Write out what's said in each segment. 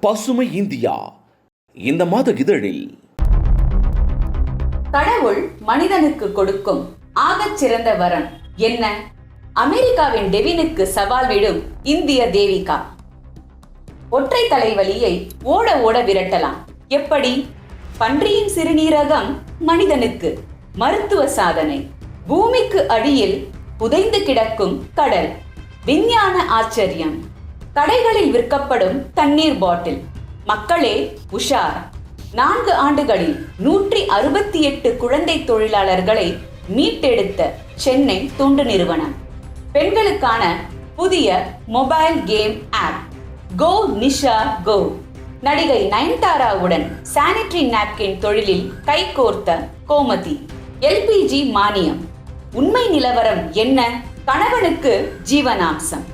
பசுமை இந்தியா. இந்த மாத இதழில். கடவுள் மனிதனுக்கு கொடுக்கும் ஆகச் சிறந்த வரம் என்ன? அமெரிக்காவின் டெவினுக்கு சவால் விடும் இந்திய தேவிகா. ஒற்றை தலைவலியை ஓட ஓட விரட்டலாம். எப்படி? பன்றியின் சிறுநீரகம் மனிதனுக்கு மருத்துவ சாதனை. பூமிக்கு அடியில் புதைந்து கிடக்கும் கடல். விஞ்ஞான ஆச்சரியம். கடைகளில் விற்கப்படும் தண்ணீர் பாட்டில். மக்களே உஷார். நான்கு ஆண்டுகளில் நூற்றி அறுபத்தி எட்டு குழந்தை தொழிலாளர்களை மீட்டெடுத்த சென்னை தொண்டு நிறுவனம். பெண்களுக்கான புதிய mobile game app go Nisha go. நடிகை நயன்தாராவுடன் சானிட்டரி நாப்கின் தொழிலில் கைகோர்த்த கோமதி. எல்பிஜி மானியம். உண்மை நிலவரம் என்ன? கணவனுக்கு ஜீவனாம்சம்.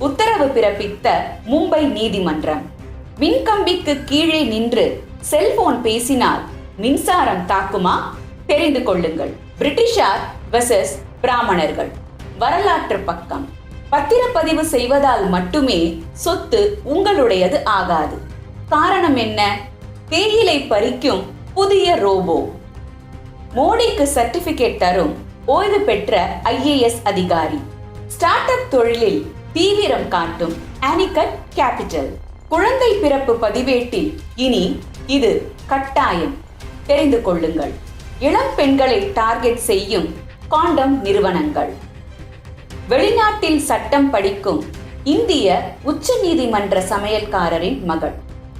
உத்தரவு பிறப்பித்த மும்பை நீதிமன்றம். மின்கம்பிக்கு கீழே நின்று செல்போன் பேசினால் மின்சாரம் தாக்குமா? தெரிந்து கொள்ளுங்கள். பிரிட்டிஷார் வெசஸ் பிராமணர்கள். வரலாற்று பக்கம். பத்திரப்பதிவு செய்வதால் மட்டுமே சொத்து உங்களுடையது ஆகாது. காரணம் என்ன? தேயிலை பறிக்கும் புதிய ரோபோ. மோடிக்கு சர்டிபிகேட் தரும் ஓய்வு பெற்ற ஐஏஎஸ் அதிகாரி. ஸ்டார்ட் அப் தொழிலில் தீவிரம் காட்டும் ஆனிகட் கேபிட்டல். குழந்தை பிறப்பு பதிவேட்டில் இனி இது கட்டாயம். தெரிந்து கொள்ளுங்கள். இளம் பெண்களை டார்கெட் செய்யும் காண்டம் நிறுவனங்கள். வெளிநாட்டில் சட்டம் படிக்கும் இந்திய உச்ச நீதிமன்ற சமையல்காரரின் மகள்.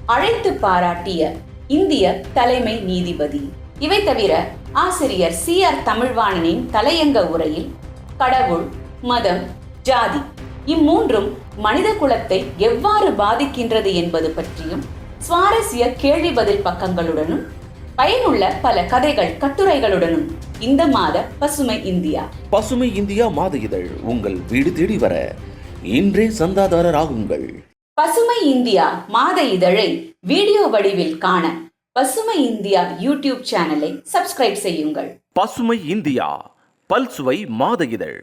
அழைத்து பாராட்டிய இந்திய தலைமை நீதிபதி. இவை தவிர ஆசிரியர் சி ஆர் தமிழ்வாணனின் தலையங்க உரையில் கடவுள் மதம் ஜாதி இம்மூன்றும் மனித குலத்தை எவ்வாறு பாதிக்கின்றது என்பது பற்றியும் சுவாரஸ்ய கேள்வி பதில் பக்கங்களுடனும் பயனுள்ள பல கதைகள் கட்டுரைகளுடனும் இந்த மாத பசுமை இந்தியா. பசுமை இந்தியா மாத இதழ் உங்கள் வீடு தேடி வர இன்றே சந்தாதாரர் ஆகுங்கள் பசுமை இந்தியா மாத இதழை வீடியோ வடிவில் காண பசுமை இந்தியா யூடியூப் சேனலை சப்ஸ்கிரைப் செய்யுங்கள். பசுமை இந்தியா பல்சுவை மாத இதழ்.